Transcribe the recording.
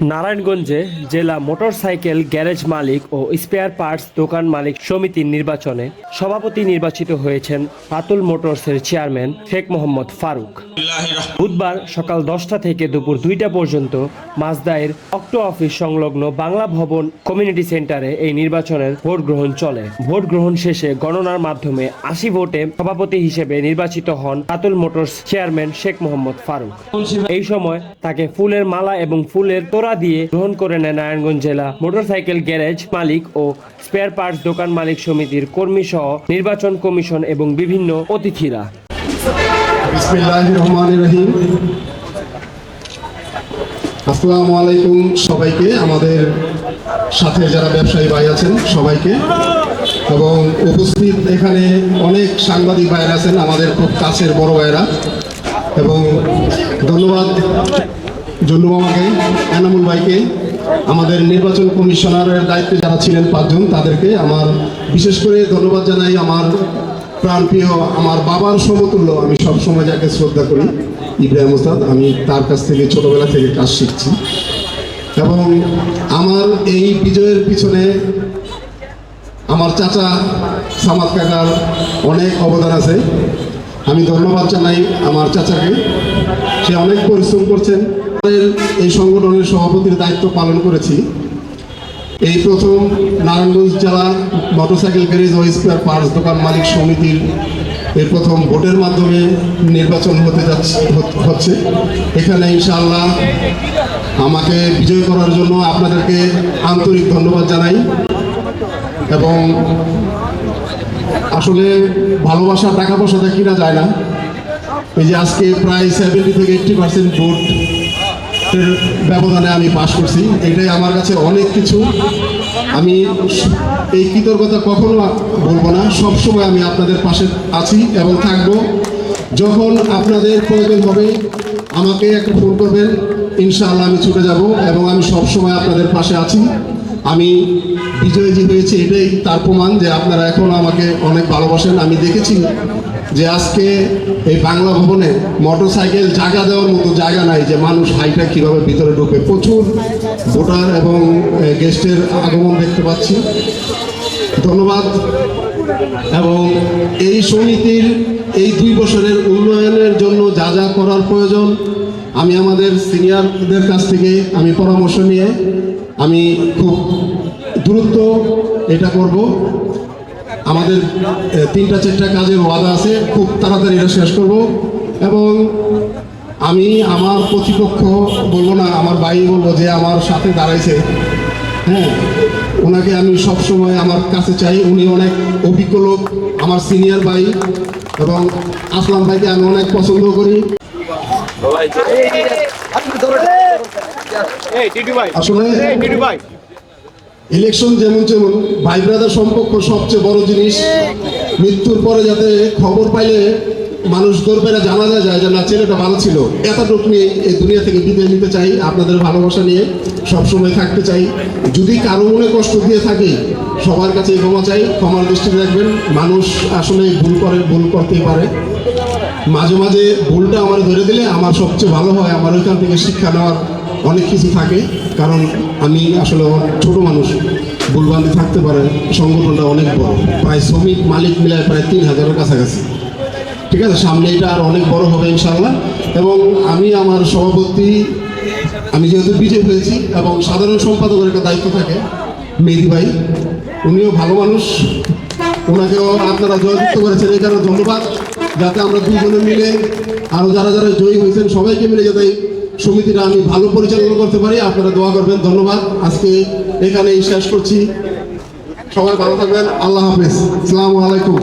নারায়ণগঞ্জে জেলা motorcycle garage মালিক ও স্পেয়ার পার্টস দোকান মালিক সমিতির নির্বাচনে সভাপতি নির্বাচিত হয়েছেন পাতুল মোটরসের চেয়ারম্যান শেখ মোহাম্মদ ফারুক। বুধবার সকাল দশটা থেকে দুপুর দুইটা পর্যন্ত মাজদায়ের অক্টো অফিস সংলগ্ন বাংলা ভবন কমিউনিটি সেন্টারে এই নির্বাচনের ভোট গ্রহণ চলে। ভোট গ্রহণ শেষে গণনার মাধ্যমে আশি ভোটে সভাপতি হিসেবে নির্বাচিত হন পাতুল মোটরস চেয়ারম্যান শেখ মোহাম্মদ ফারুক। এই সময় তাকে ফুলের মালা এবং ফুলের তোড়া দিয়ে গ্রহণ করে নেয় নারায়ণগঞ্জ জেলা মোটরসাইকেল গ্যারেজ মালিক ও স্পেয়ার পার্টস দোকান মালিক সমিতির কর্মী সহ নির্বাচন কমিশন এবং বিভিন্ন অতিথিরা। আসসালামু আলাইকুম সবাইকে, আমাদের সাথে যারা ব্যবসায়ী ভাই আছেন সবাইকে। এবং উপস্থিত এখানে অনেক সাংবাদিক ভাইরা আছেন, আমাদের খুব কাছের বড় ভাইরা এবং ধন্যবাদ জন্নু মামাকে এনামুল ভাইকে, আমাদের নির্বাচন কমিশনারের দায়িত্বে যারা ছিলেন পাঁচজন, তাদেরকে আমার বিশেষ করে ধন্যবাদ জানাই। আমার প্রাণপ্রিয়, আমার বাবার সমতুল্য, আমি সবসময় যাকে শ্রদ্ধা করি, ইব্রাহিম ওস্তাদ, আমি তার কাছ থেকে ছোটবেলা থেকে কাজ শিখছি। এবং আমার এই বিজয়ের পিছনে আমার চাচা সামাদ কাকার অনেক অবদান আছে। আমি ধন্যবাদ জানাই আমার চাচাকে। সে অনেক পরিশ্রম করছেন। এই সংগঠনের সভাপতির দায়িত্ব পালন করেছি। এই প্রথম নারায়ণগঞ্জ জেলা মোটরসাইকেল গ্যারেজ ও স্পেয়ার পার্টস দোকান মালিক সমিতির এই প্রথম ভোটের মাধ্যমে নির্বাচন হতে যাচ্ছে হচ্ছে। এখানে ইনশাআল্লাহ আমাকে বিজয় করার জন্য আপনাদেরকে আন্তরিক ধন্যবাদ জানাই এবং আসলে ভালোবাসা টাকা পয়সাটা কিনা যায় না। এই যে আজকে প্রায় সেভেন্টি থেকে এইট্টি পার্সেন্ট ভোট ব্যবধানে আমি পাশ করছি। এটাই আমার কাছে অনেক কিছু। আমি এই কৃতজ্ঞতা কখনো বলব না। সব সময় আমি আপনাদের পাশে আছি এবং থাকব। যখন আপনাদের প্রয়োজন হবে, আমাকে একটা ফোন করবেন। ইনশাআল্লাহ আমি ছুটে যাব এবং আমি সব সময় আপনাদের পাশে আছি। আমি বিজয়ী হয়েছে, এটাই তার প্রমাণ যে আপনারা এখন আমাকে অনেক ভালোবাসেন। আমি দেখেছি যে আজকে এই বাংলা ভবনে মোটর সাইকেল জায়গা দেওয়ার মতো জায়গা নাই যে মানুষ হাইটা কীভাবে ভিতরে ঢোকে। প্রচুর ভোটার এবং গেস্টের আগমন দেখতে পাচ্ছি। ধন্যবাদ। এবং এই সমিতির এই দুই বছরের উন্নয়নের জন্য যা যা করার প্রয়োজন, আমি আমাদের সিনিয়রদের কাছ থেকে আমি পরামর্শ নিয়ে আমি খুব দ্রুত এটা করব। আমাদের তিনটা চারটা কাজের ওয়াদা আছে খুব তাড়াতাড়ি এটা শেষ করব। এবং আমি আমার প্রতিপক্ষ বলব না আমার ভাই বলব যে আমার সাথে দাঁড়াইছে। হ্যাঁ ওনাকে আমি সব সময় আমার কাছে চাই। উনি অনেক অভিজ্ঞ লোক আমার সিনিয়র ভাই এবং আসলাম ভাইকে আমি অনেক পছন্দ করি। আসলে ইলেকশন যেমন যেমন ভাই ব্রাদার সম্পর্ক সবচেয়ে বড় জিনিস। মৃত্যুর পরে যাতে খবর পাইলে মানুষ গর্বেরা জানা যায় যায় যে না, ছেলেটা ভালো ছিল। এতটুক নিয়ে এই দুনিয়া থেকে বিদায় নিতে চাই, আপনাদের ভালোবাসা নিয়ে সবসময় থাকতে চাই। যদি কারও মনে কষ্ট দিয়ে থাকে, সবার কাছে ক্ষমা চাই, ক্ষমার দৃষ্টি রাখবেন। মানুষ আসলে ভুল করে, ভুল করতেই পারে। মাঝে মাঝে ভুলটা আমার ধরে দিলে আমার সবচেয়ে ভালো হয়, আমার ওইখান থেকে শিক্ষা নেওয়ার অনেক কিছু থাকে। কারণ আমি আসলে ছোট মানুষ ভুলবান্দি থাকতে পারে, সংগঠনটা অনেক বড়। প্রায় শ্রমিক মালিক মিলায় প্রায় তিন হাজারের কাছাকাছি। ঠিক আছে, সামনে এটা আর অনেক বড় হবে ইনশাল্লাহ এবং আমি আমার সভাপতি, আমি যেহেতু বিজয় হয়েছি এবং সাধারণ সম্পাদকের একটা দায়িত্ব থাকে, মেহেদি ভাই। উনিও ভালো মানুষ। ওনাকেও আপনারা জয়যুক্ত করেছেন এই কারণে ধন্যবাদ। যাতে আমরা দুজনে মিলে আরও যারা যারা জয়ী হয়েছেন, সবাইকে মিলে যাতে সমিতিটা আমি ভালো পরিচালনা করতে পারি, আপনারা দোয়া করবেন, ধন্যবাদ। আজকে এখানেই শেষ করছি। সবাই ভালো থাকবেন, আল্লাহ হাফেজ। আসসালামু আলাইকুম।